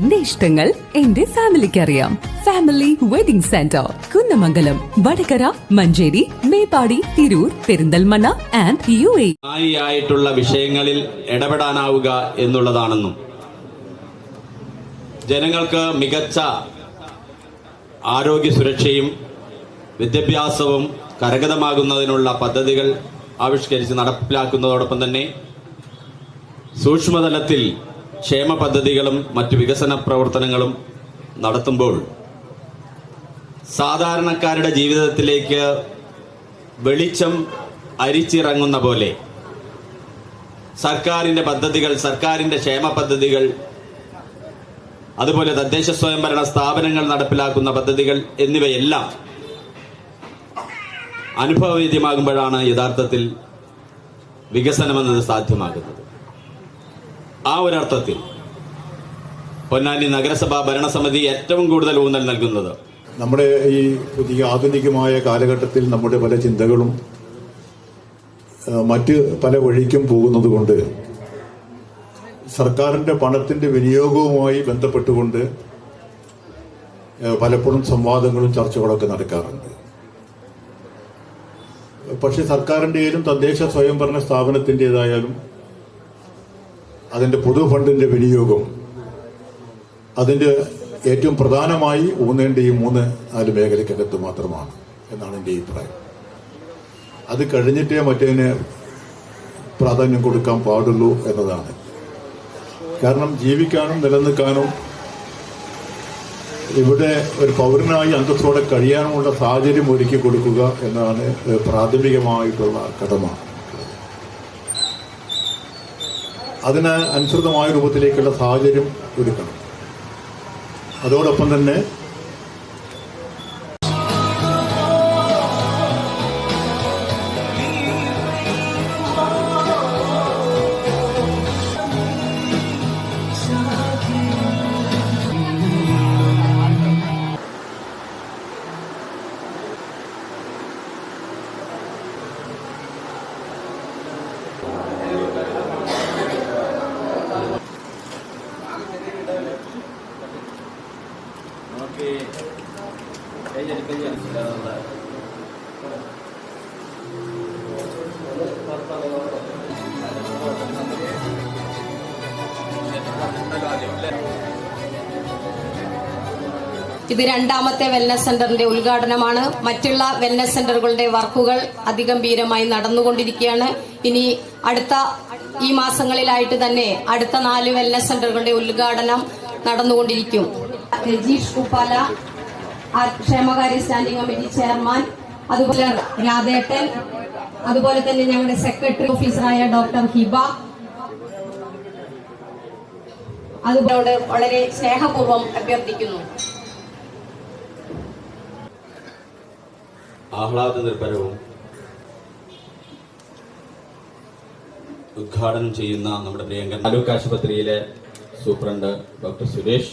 എന്റെ ഇഷ്ടങ്ങൾ എന്റെ ഫാമിലിക്ക് അറിയാം family wedding centre Kunnamangalam Vadakara Manjeri Meppadi Tirur Perinthalmanna and U A ആയിട്ടുള്ള വിഷയങ്ങളിൽ ഇടപെടാനാവുക എന്നുള്ളതാണെന്നും ജനങ്ങൾക്ക് മികച്ച ആരോഗ്യ സുരക്ഷയും വിദ്യാഭ്യാസവും കരഗതമാകുന്നതിനുള്ള പദ്ധതികൾ ആവിഷ്കരിച്ച് നടപ്പിലാക്കുന്നതോടൊപ്പം തന്നെ സൂക്ഷ്മതലത്തിൽ ക്ഷേമ പദ്ധതികളും മറ്റു വികസന പ്രവർത്തനങ്ങളും നടത്തുമ്പോൾ സാധാരണക്കാരുടെ ജീവിതത്തിലേക്ക് വെളിച്ചം അരിച്ചിറങ്ങുന്ന പോലെ സർക്കാരിന്റെ പദ്ധതികൾ സർക്കാരിന്റെ ക്ഷേമ പദ്ധതികൾ അതുപോലെ തദ്ദേശ സ്വയംഭരണ സ്ഥാപനങ്ങൾ നടപ്പിലാക്കുന്ന പദ്ധതികൾ എന്നിവയെല്ലാം അനുഭവവേദ്യമാകുമ്പോഴാണ് യഥാർത്ഥത്തിൽ വികസനമെന്നത് സാധ്യമാകുന്നത്. ആ ഒരർത്ഥത്തിൽ പൊന്നാനി നഗരസഭാ ഭരണസമിതി ഏറ്റവും കൂടുതൽ ഊന്നൽ നൽകുന്നത്. നമ്മുടെ ഈ പുതിയ ആധുനികമായ കാലഘട്ടത്തിൽ നമ്മുടെ പല ചിന്തകളും മറ്റ് പല വഴിക്കും പോകുന്നത് കൊണ്ട് സർക്കാരിന്റെ പണത്തിന്റെ വിനിയോഗവുമായി ബന്ധപ്പെട്ടുകൊണ്ട് പലപ്പോഴും സംവാദങ്ങളും ചർച്ചകളൊക്കെ നടക്കാറുണ്ട്. പക്ഷെ സർക്കാരിന്റെയും തദ്ദേശ സ്വയംഭരണ സ്ഥാപനത്തിന്റെതായാലും അതിന്റെ പൊതു ഫണ്ടിന്റെ വിനിയോഗം അതിന്റെ ഏറ്റവും പ്രധാനമായി ഊന്നേണ്ട ഈ മൂന്ന് നാല് മേഖലയ്ക്കകത്ത് മാത്രമാണ് എന്നാണ് എന്റെ അഭിപ്രായം. അത് കഴിഞ്ഞിട്ടേ മറ്റേതിന് പ്രാധാന്യം കൊടുക്കാൻ പാടുള്ളൂ എന്നതാണ്. കാരണം ജീവിക്കാനും നിലനിൽക്കാനും ഇവിടെ ഒരു പൗരനായി അന്തസ്സോടെ കഴിയാനുമുള്ള സാഹചര്യം ഒരുക്കി കൊടുക്കുക എന്നതാണ് പ്രാഥമികമായിട്ടുള്ള കടമ അതിന് അനുസൃതമായ രൂപത്തിലേക്കുള്ള സാഹചര്യം ഒരുക്കണം. അതോടൊപ്പം തന്നെ ഇത് രണ്ടാമത്തെ വെൽനസ് സെന്ററിന്റെ ഉദ്ഘാടനമാണ്. മറ്റുള്ള വെൽനസ് സെന്ററുകളുടെ വർക്കുകൾ അതിഗംഭീരമായി നടന്നുകൊണ്ടിരിക്കുകയാണ്. ഇനി അടുത്ത ഈ മാസങ്ങളിലായിട്ട് തന്നെ അടുത്ത നാല് വെൽനസ് സെന്ററുകളുടെ ഉദ്ഘാടനം നടന്നുകൊണ്ടിരിക്കും. രജീഷ് കുപ്പാല ക്ഷേമകാര്യ സ്റ്റാൻഡിംഗ് കമ്മിറ്റി ചെയർമാൻ അതുപോലെ രാധേട്ടൻ അതുപോലെ തന്നെ ഞങ്ങളുടെ സെക്രട്ടറി ഓഫീസറായ ഡോക്ടർ ഹിബ അതുപോലെ വളരെ സ്നേഹപൂർവം അഭ്യർത്ഥിക്കുന്നു. ആഹ്ലാദ നിർഭരവും ഉദ്ഘാടനം ചെയ്യുന്ന നമ്മുടെ പ്രിയങ്കൻ താലൂക്ക് ആശുപത്രിയിലെ സൂപ്രണ്ട് ഡോക്ടർ സുരേഷ്